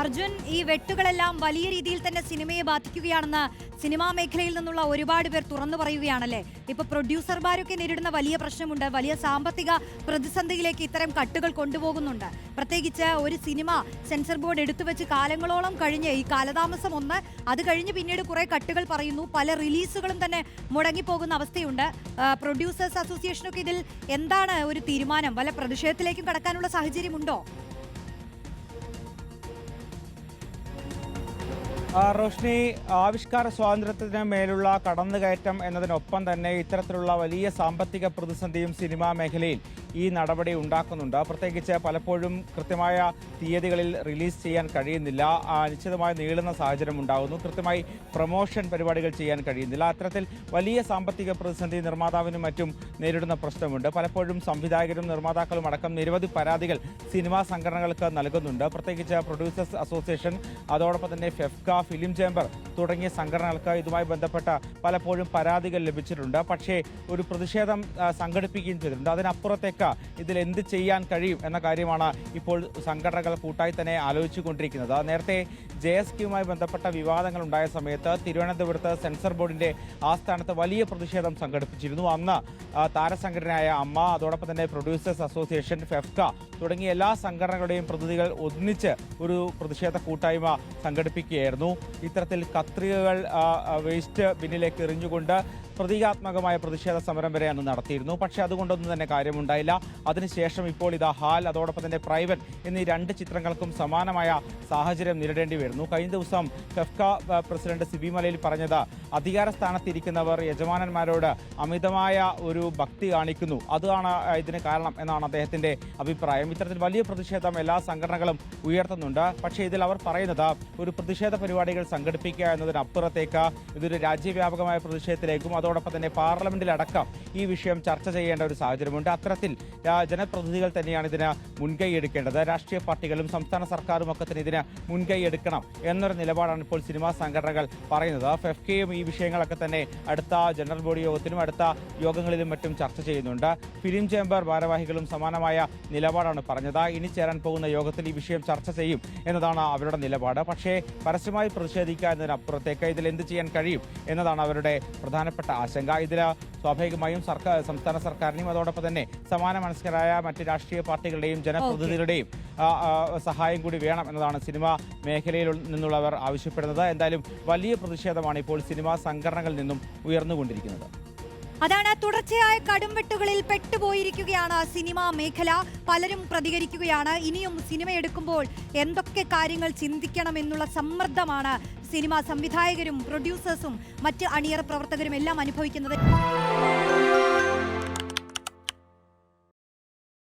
അർജുൻ ഈ വെട്ടുകളെല്ലാം വലിയ രീതിയിൽ തന്നെ സിനിമയെ ബാധിക്കുകയാണെന്ന് സിനിമാ മേഖലയിൽ നിന്നുള്ള ഒരുപാട് പേർ തുറന്നു പറയുകയാണല്ലേ? ഇപ്പൊ പ്രൊഡ്യൂസർമാരൊക്കെ നേരിടുന്ന വലിയ പ്രശ്നമുണ്ട്. വലിയ സാമ്പത്തിക പ്രതിസന്ധിയിലേക്ക് ഇത്തരം കട്ടുകൾ കൊണ്ടുപോകുന്നുണ്ട്. പ്രത്യേകിച്ച് ഒരു സിനിമ സെൻസർ ബോർഡ് എടുത്തു വെച്ച് കാലങ്ങളോളം കഴിഞ്ഞ് ഈ കാലതാമസം ഒന്ന് അത് കഴിഞ്ഞ് പിന്നീട് കുറെ കട്ടുകൾ പറയുന്നു. പല റിലീസുകളും തന്നെ മുടങ്ങിപ്പോകുന്ന അവസ്ഥയുണ്ട്. പ്രൊഡ്യൂസേഴ്സ് അസോസിയേഷനൊക്കെ ഇതിൽ എന്താണ് ഒരു തീരുമാനം? വല്ല പ്രതിഷേധത്തിലേക്കും കടക്കാനുള്ള സാഹചര്യമുണ്ടോ? റോഷ്നി ആവിഷ്കാര സ്വാതന്ത്ര്യത്തിന് മേലുള്ള കടന്നുകയറ്റം എന്നതിനൊപ്പം തന്നെ ഇത്തരത്തിലുള്ള വലിയ സാമ്പത്തിക പ്രതിസന്ധിയും സിനിമാ മേഖലയിൽ ഈ നടപടി ഉണ്ടാക്കുന്നുണ്ട്. പ്രത്യേകിച്ച് പലപ്പോഴും കൃത്യമായ തീയതികളിൽ റിലീസ് ചെയ്യാൻ കഴിയുന്നില്ല. അനിശ്ചിതമായി നിശ്ചിതമായി നീളുന്ന സാഹചര്യം ഉണ്ടാകുന്നു കൃത്യമായി പ്രൊമോഷൻ പരിപാടികൾ ചെയ്യാൻ കഴിയുന്നില്ല. അത്തരത്തിൽ വലിയ സാമ്പത്തിക പ്രതിസന്ധി നിർമ്മാതാവിനും മറ്റും നേരിടുന്ന പ്രശ്നമുണ്ട്. പലപ്പോഴും സംവിധായകരും നിർമ്മാതാക്കളും അടക്കം നിരവധി പരാതികൾ സിനിമാ സംഘടനകൾക്ക് നൽകുന്നുണ്ട്. പ്രത്യേകിച്ച് പ്രൊഡ്യൂസേഴ്സ് അസോസിയേഷൻ അതോടൊപ്പം തന്നെ ഫെഫ്ക ഫിലിം ചേംബർ തുടങ്ങിയ സംഘടനകൾക്ക് ഇതുമായി ബന്ധപ്പെട്ട പലപ്പോഴും പരാതികൾ ലഭിച്ചിട്ടുണ്ട്. പക്ഷേ ഒരു പ്രതിഷേധം സംഘടിപ്പിക്കുകയും ചെയ്തിട്ടുണ്ട്. അതിനപ്പുറത്തേക്ക് ഇതിൽ എന്ത് ചെയ്യാൻ കഴിയും എന്ന കാര്യമാണ് ഇപ്പോൾ സംഘടനകൾ കൂട്ടായി തന്നെ ആലോചിച്ചുകൊണ്ടിരിക്കുന്നത്. നേരത്തെ ജെ എസ് ക്യുമായി ബന്ധപ്പെട്ട വിവാദങ്ങൾ ഉണ്ടായ സമയത്ത് തിരുവനന്തപുരത്ത് സെൻസർ ബോർഡിന്റെ ആസ്ഥാനത്ത് വലിയ പ്രതിഷേധം സംഘടിപ്പിച്ചിരുന്നു. അന്ന് താരസംഘടനയായ അമ്മ അതോടൊപ്പം തന്നെ പ്രൊഡ്യൂസേഴ്സ് അസോസിയേഷൻ ഫെഫ്ക തുടങ്ങിയ എല്ലാ സംഘടനകളുടെയും പ്രതിനിധികൾ ഒന്നിച്ച് ഒരു പ്രതിഷേധ കൂട്ടായ്മ സംഘടിപ്പിക്കുകയായിരുന്നു. ഇത്തരത്തിൽ കത്രികകൾ വേസ്റ്റ് ബിന്നിലേക്ക് എറിഞ്ഞുകൊണ്ട് പ്രതീകാത്മകമായ പ്രതിഷേധ സമരം വരെ അന്ന് നടത്തിയിരുന്നു. പക്ഷേ അതുകൊണ്ടൊന്നും തന്നെ കാര്യമുണ്ടായില്ല. അതിനുശേഷം ഇപ്പോൾ ഇതാ ഹാൽ അതോടൊപ്പം തന്നെ പ്രൈവറ്റ് എന്നീ രണ്ട് ചിത്രങ്ങൾക്കും സമാനമായ സാഹചര്യം നേരിടേണ്ടി വരുന്നു. കഴിഞ്ഞ ദിവസം ഫെഫ്ക പ്രസിഡന്റ് സിബി മലയിൽ പറഞ്ഞത് അധികാര സ്ഥാനത്തിരിക്കുന്നവർ യജമാനന്മാരോട് അമിതമായ ഒരു ഭക്തി കാണിക്കുന്നു. അതാണ് ഇതിന് കാരണം എന്നാണ് അദ്ദേഹത്തിന്റെ അഭിപ്രായം. ഇത്തരത്തിൽ വലിയ പ്രതിഷേധം എല്ലാ സംഘടനകളും ഉയർത്തുന്നുണ്ട്. പക്ഷേ ഇതിൽ അവർ പറയുന്നത് ഒരു പ്രതിഷേധ പരിപാടികൾ സംഘടിപ്പിക്കുക എന്നതിനപ്പുറത്തേക്ക് ഇതൊരു രാജ്യവ്യാപകമായ പ്രതിഷേധത്തിലേക്കും അതോടൊപ്പം തന്നെ പാർലമെന്റിലടക്കം ഈ വിഷയം ചർച്ച ചെയ്യേണ്ട ഒരു സാഹചര്യമുണ്ട്. അത്തരത്തിൽ ജനപ്രതിനിധികൾ തന്നെയാണ് ഇതിന് മുൻകൈ എടുക്കേണ്ടത്. രാഷ്ട്രീയ പാർട്ടികളും സംസ്ഥാന സർക്കാരും ഒക്കെ തന്നെ ഇതിന് മുൻകൈ എടുക്കണം എന്നൊരു നിലപാടാണ് ഇപ്പോൾ സിനിമാ സംഘടനകൾ പറയുന്നത്. ഫെഫ്കയും ഈ വിഷയങ്ങളൊക്കെ തന്നെ അടുത്ത ജനറൽ ബോഡി യോഗത്തിലും അടുത്ത യോഗങ്ങളിലും മറ്റും ചർച്ച ചെയ്യുന്നുണ്ട്. ഫിലിം ചേംബർ ഭാരവാഹികളും സമാനമായ നിലപാടാണ് പറഞ്ഞത്. ഇനി ചേരാൻ പോകുന്ന യോഗത്തിൽ ഈ വിഷയം ചർച്ച ചെയ്യും എന്നതാണ് അവരുടെ നിലപാട്. പക്ഷേ പരസ്യമായി പ്രതിഷേധിക്കുക എന്നതിനപ്പുറത്തേക്ക് ഇതിൽ എന്ത് ചെയ്യാൻ കഴിയും എന്നതാണ് അവരുടെ പ്രധാനപ്പെട്ട ആശങ്ക. ഇതിൽ സ്വാഭാവികമായും സർക്കാർ സംസ്ഥാന സർക്കാരിനെയും അതോടൊപ്പം തന്നെ സമാന മനസ്കരായ മറ്റ് രാഷ്ട്രീയ പാർട്ടികളുടെയും ജനപ്രതിനിധികളുടെയും സഹായം കൂടി വേണം എന്നതാണ് സിനിമ മേഖലയിൽ നിന്നുള്ളവർ ആവശ്യപ്പെടുന്നത്. എന്തായാലും വലിയ പ്രതിഷേധമാണ് ഇപ്പോൾ സിനിമാ സംഘടനകളിൽ നിന്നും ഉയർന്നുകൊണ്ടിരിക്കുന്നത്. അതാണ് തുടർച്ചയായ കടുംവെട്ടുകളിൽ പെട്ടുപോയിരിക്കുകയാണ് സിനിമാ മേഖല. പലരും പ്രതികരിക്കുകയാണ്. ഇനിയും സിനിമ എടുക്കുമ്പോൾ എന്തൊക്കെ കാര്യങ്ങൾ ചിന്തിക്കണം എന്നുള്ള സമ്മർദ്ദമാണ് സിനിമാ സംവിധായകരും പ്രൊഡ്യൂസേഴ്സും മറ്റ് അണിയറ പ്രവർത്തകരും എല്ലാം അനുഭവിക്കുന്നത്.